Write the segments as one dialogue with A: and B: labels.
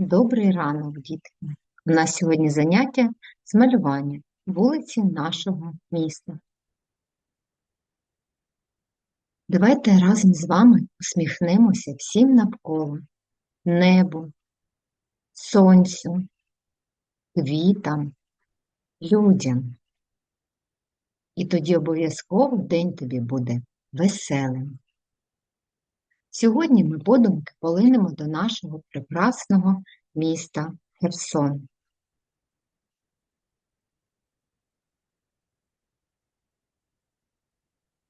A: Добрий ранок, дітки! У нас сьогодні заняття з малювання вулиці нашого міста. Давайте разом з вами усміхнемося всім навколо небу, сонцю, квітам, людям. І тоді обов'язково день тобі буде веселим. Сьогодні ми подумки полинемо до нашого прекрасного міста Херсон.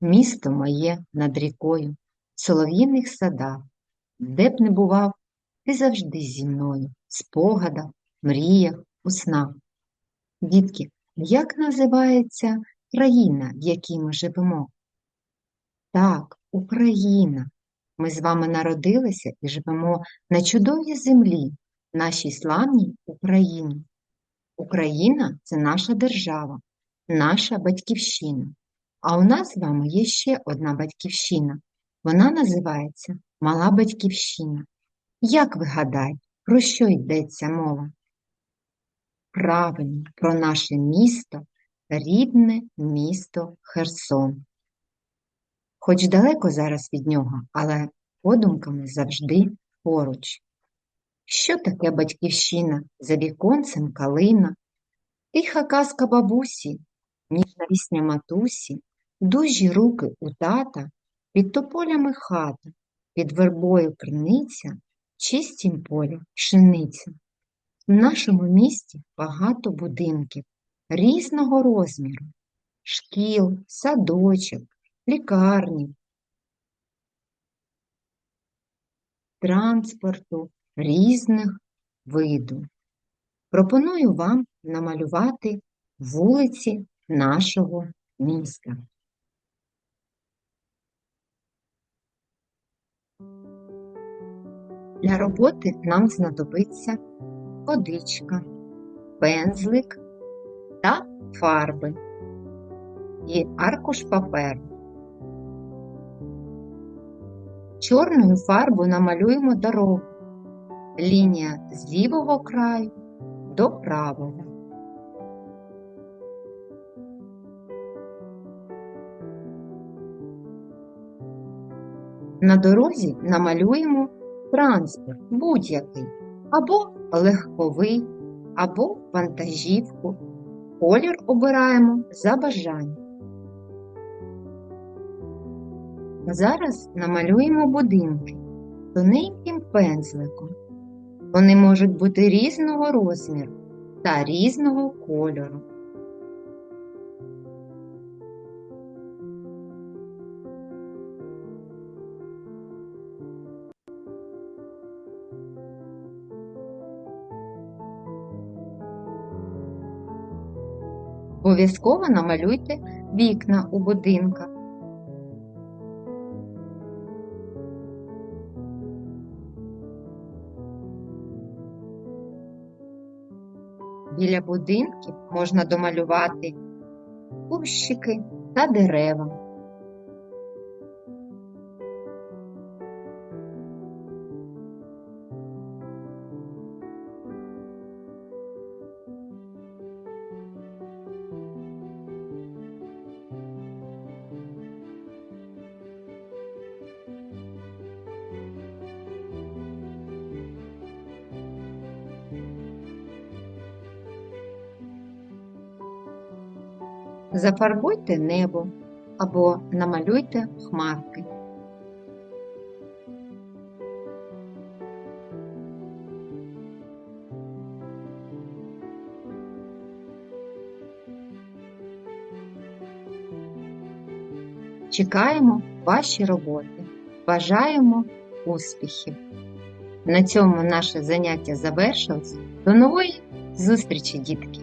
A: Місто моє над рікою, в солов'їних садах, де б не бував, ти завжди зі мною, спогадах, мріях, у снах. Дітки, як називається країна, в якій ми живемо? Так, Україна. Ми з вами народилися і живемо на чудовій землі, нашій славній Україні. Україна це наша держава, наша батьківщина. А у нас з вами є ще одна батьківщина. Вона називається Мала Батьківщина. Як ви гадаєте, про що йдеться мова? Правильно, про наше місто, рідне місто Херсон. Хоч далеко зараз від нього, але подумками завжди поруч. Що таке батьківщина за віконцем калина, тиха казка бабусі, ніжна вісня матусі, дужі руки у тата, під тополями хата, під вербою криниця, чистім полі пшениця. В нашому місті багато будинків різного розміру, шкіл, садочок, лікарні, транспорту різних виду. Пропоную вам намалювати вулиці нашого міста. Для роботи нам знадобиться водичка, пензлик та фарби і аркуш паперу. Чорною фарбою намалюємо дорогу, лінія з лівого краю до правого. На дорозі намалюємо транспорт будь-який, або легковий, або вантажівку. Колір обираємо за бажанням. Зараз намалюємо будинки тоненьким пензликом. Вони можуть бути різного розміру та різного кольору. Обов'язково намалюйте вікна у будинках. Біля будинків можна домалювати кущики та дерева. Зафарбуйте небо або намалюйте хмарки. Чекаємо ваші роботи. Бажаємо успіхів! На цьому наше заняття завершилось. До нової зустрічі, дітки!